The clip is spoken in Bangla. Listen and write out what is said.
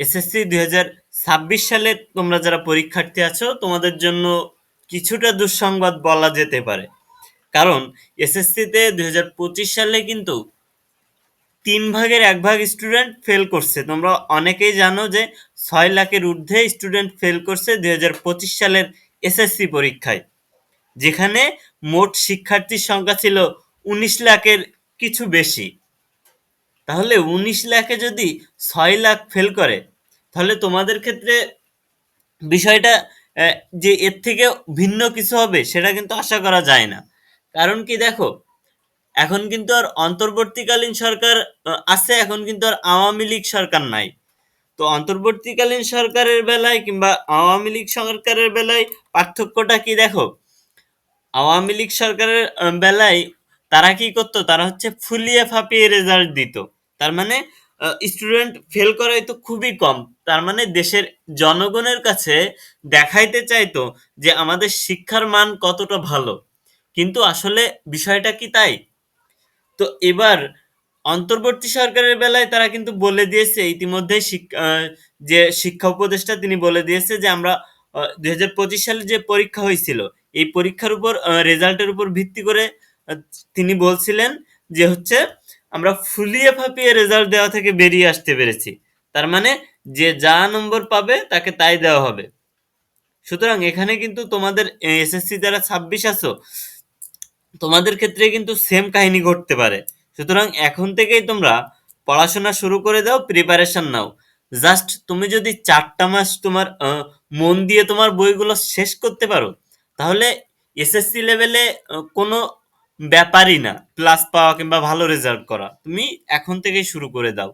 এসএসসি দুই হাজার ছাব্বিশ সালে তোমরা যারা পরীক্ষার্থী আছো, তোমাদের জন্য কিছুটা দুঃসংবাদ বলা যেতে পারে। কারণ এসএসসিতে দুই হাজার পঁচিশ সালে কিন্তু তিন ভাগের এক ভাগ স্টুডেন্ট ফেল করছে। তোমরা অনেকেই জানো যে ছয় লাখের ঊর্ধ্বে স্টুডেন্ট ফেল করছে দুই হাজার পঁচিশ সালের এসএসসি পরীক্ষায়। যেখানে মোট শিক্ষার্থীর সংখ্যা ছিল উনিশ লাখের কিছু বেশি। তাহলে উনিশ লাখে যদি ছয় লাখ ফেল করে তাহলে তোমাদের ক্ষেত্রে বিষয়টা যে এর থেকে ভিন্ন কিছু হবে, সেটা কিন্তু আশা করা যায় না। কারণ কি দেখো, এখন কিন্তু আর অন্তর্বর্তীকালীন সরকার আছে, এখন কিন্তু আর আওয়ামী লীগ সরকার নাই। তো অন্তর্বর্তীকালীন সরকারের বেলায় কিংবা আওয়ামী লীগ সরকারের বেলায় পার্থক্যটা কি দেখো? আওয়ামী লীগ সরকারের বেলায় তারা কি করতো? তারা হচ্ছে ফুলিয়ে ফাঁপিয়ে রেজাল্ট দিত। তার মানে স্টুডেন্ট ফেল করাই তো খুবই কম। তার মানে দেশের জনগণের কাছে দেখাইতে চাইতো যে আমাদের শিক্ষার মান কতটা ভালো। কিন্তু আসলে বিষয়টা কি তাই? তো এবার অন্তর্বর্তী সরকারের বেলায় তারা কিন্তু বলে দিয়েছে ইতিমধ্যে যে শিক্ষা উপদেষ্টা তিনি বলে দিয়েছে যে আমরা দুই হাজার পঁচিশ সালে যে পরীক্ষা হয়েছিল, এই পরীক্ষার উপর রেজাল্টের উপর ভিত্তি করে তিনি বলছিলেন যে হচ্ছে, আমরা ফুলিয়ে ফাঁপিয়ে রেজাল্ট দেওয়া থেকে বেরিয়ে আসতে পেরেছি। তার মানে যে যা নম্বর পাবে তাকে তাই দেওয়া হবে। সুতরাং এখানে কিন্তু তোমাদের এসএসসি যারা ছাব্বিশ আছো, তোমাদের ক্ষেত্রে কিন্তু সেম কাহিনী ঘটতে পারে। সুতরাং এখন থেকেই তোমরা পড়াশোনা শুরু করে দাও প্রিপারেশন নাও। জাস্ট তুমি যদি চারটা মাস তোমার মন দিয়ে তোমার বইগুলো শেষ করতে পারো, তাহলে এসএসসি লেভেলে কোনো ব্যাপারই না। প্লাস পাওয়া কিংবা ভালো রেজাল্ট করা। তুমি এখন থেকেই শুরু করে দাও।